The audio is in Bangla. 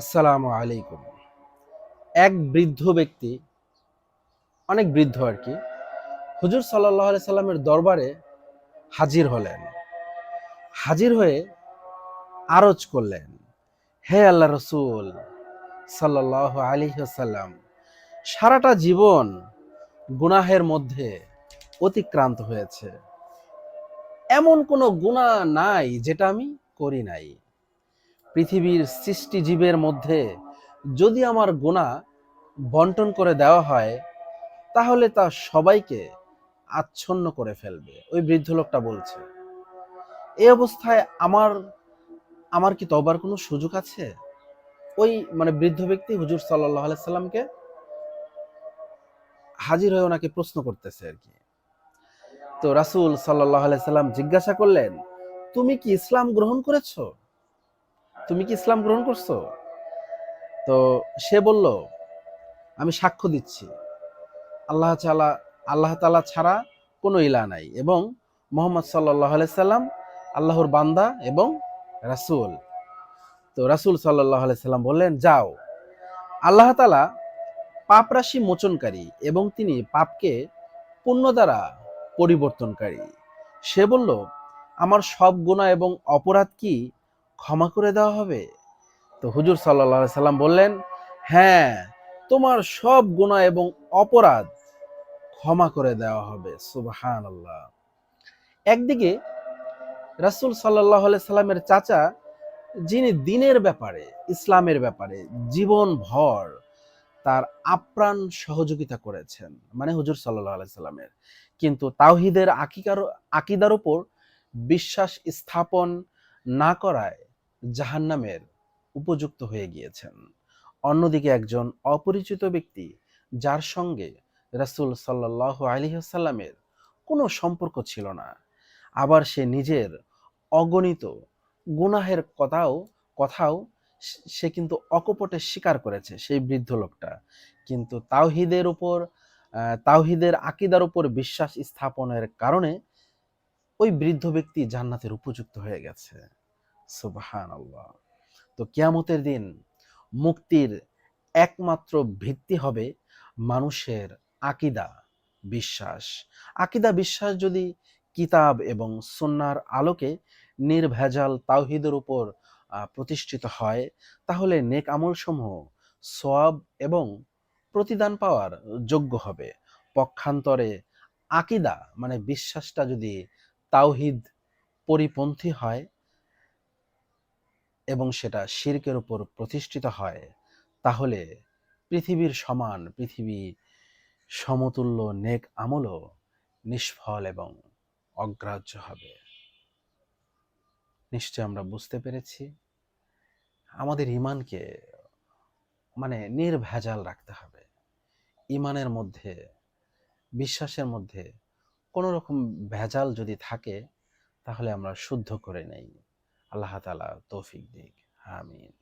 আসসালামু আলাইকুম। এক বৃদ্ধ ব্যক্তি, অনেক বৃদ্ধ আর কি, হুজুর সাল্লাহ আলি সাল্লামের দরবারে হাজির হলেন। হাজির হয়ে আরজ করলেন, হে আল্লাহ রসুল সাল্লাহ আলী সাল্লাম সারাটা জীবন গুনাহের মধ্যে অতিক্রান্ত হয়েছে। এমন কোনো গুনাহ নাই যেটা আমি করি নাই। পৃথিবীর সৃষ্টি জীবের মধ্যে যদি আমার গোনা বন্টন করে দেওয়া হয়, তাহলে তা সবাইকে আচ্ছন্ন করে ফেলবে। ওই বৃদ্ধ লোকটা বলছে এই অবস্থায় আমার আমার কি তবার কোনো সুযোগ আছে? ওই মানে বৃদ্ধ ব্যক্তি হুজুর সাল্লাহ সাল্লামকে হাজির হয়ে ওনাকে প্রশ্ন করতেছে আর কি। তো রাসূল সাল্লাহ সাল্লাম জিজ্ঞাসা করলেন, তুমি কি ইসলাম গ্রহণ করেছ? তুমি কি ইসলাম গ্রহণ করছ? তো সে বলল, আমি সাক্ষ্য দিচ্ছি। আল্লাহ চালা আল্লাহ তালা ছাড়া কোনো ইলা নাই এবং মোহাম্মদ সাল্লাহ সাল্লাম আল্লাহর বান্দা এবং রাসূল। তো রাসূল সাল্লাহ সাল্লাম বললেন, যাও। আল্লাহ তালা পাপ রাশি মোচনকারী এবং তিনি পাপকে পুণ্য দ্বারা পরিবর্তনকারী। সে বলল, আমার সব গুণা এবং অপরাধ কি ক্ষমা করে দেওয়া হবে? তো হুজুর সাল্লাহ সাল্লাম বললেন হ্যাঁ তোমার সব গুণা এবং অপরাধ ক্ষমা করে দেওয়া হবে। সুবাহান আল্লাহ একদিকে রাসুল সাল্লাহ সাল্লামের চাচা, যিনি দিনের ব্যাপারে, ইসলামের ব্যাপারে জীবন ভর তার আপ্রাণ সহযোগিতা করেছেন মানে হুজুর সাল্লাহ সাল্লামের। কিন্তু তাওহিদের আকিকার, আকিদার উপর বিশ্বাস স্থাপন না করায় জাহান্নামের উপযুক্ত হয়ে গিয়েছেন। অন্যদিকে একজন অপরিচিত ব্যক্তি, যার সঙ্গে রাসুল সাল্লাহ আলিহাসাল্লামের কোনো সম্পর্ক ছিল না। আবার সে নিজের অগণিত গুনাহের কথাও কথাও সে কিন্তু অকপটে স্বীকার করেছে সেই বৃদ্ধ লোকটা। কিন্তু তাওহিদের উপর তাওহিদের আকিদার উপর বিশ্বাস স্থাপনের কারণে ওই বৃদ্ধ ব্যক্তি জান্নাতের উপযুক্ত হয়ে গেছে। সুবহান তো কিয়ামতের দিন মুক্তির একমাত্র ভিত্তি হবে মানুষের আকিদা বিশ্বাস। আকিদা বিশ্বাস যদি কিতাব এবং সন্ন্যার আলোকে নির্ভেজাল তাওহিদের উপর প্রতিষ্ঠিত হয়, তাহলে নেক আমলসমূহ সোয়াব এবং প্রতিদান পাওয়ার যোগ্য হবে। পক্ষান্তরে আকিদা মানে বিশ্বাসটা যদি তাওহিদ পরিপন্থী হয় এবং সেটা শির্কের উপর প্রতিষ্ঠিত হয়, তাহলে পৃথিবীর সমান পৃথিবী সমতুল্য নেক আমলও নিষ্ফল এবং অগ্রাহ্য হবে। নিশ্চয় আমরা বুঝতে পেরেছি। আমাদের ইমানকে মানে নির্ভেজাল রাখতে হবে। ইমানের মধ্যে, বিশ্বাসের মধ্যে কোনো রকম ভেজাল যদি থাকে, তাহলে আমরা শুদ্ধ করে নেই। আল্লাহ তালা তৌফিক দিক আমিন।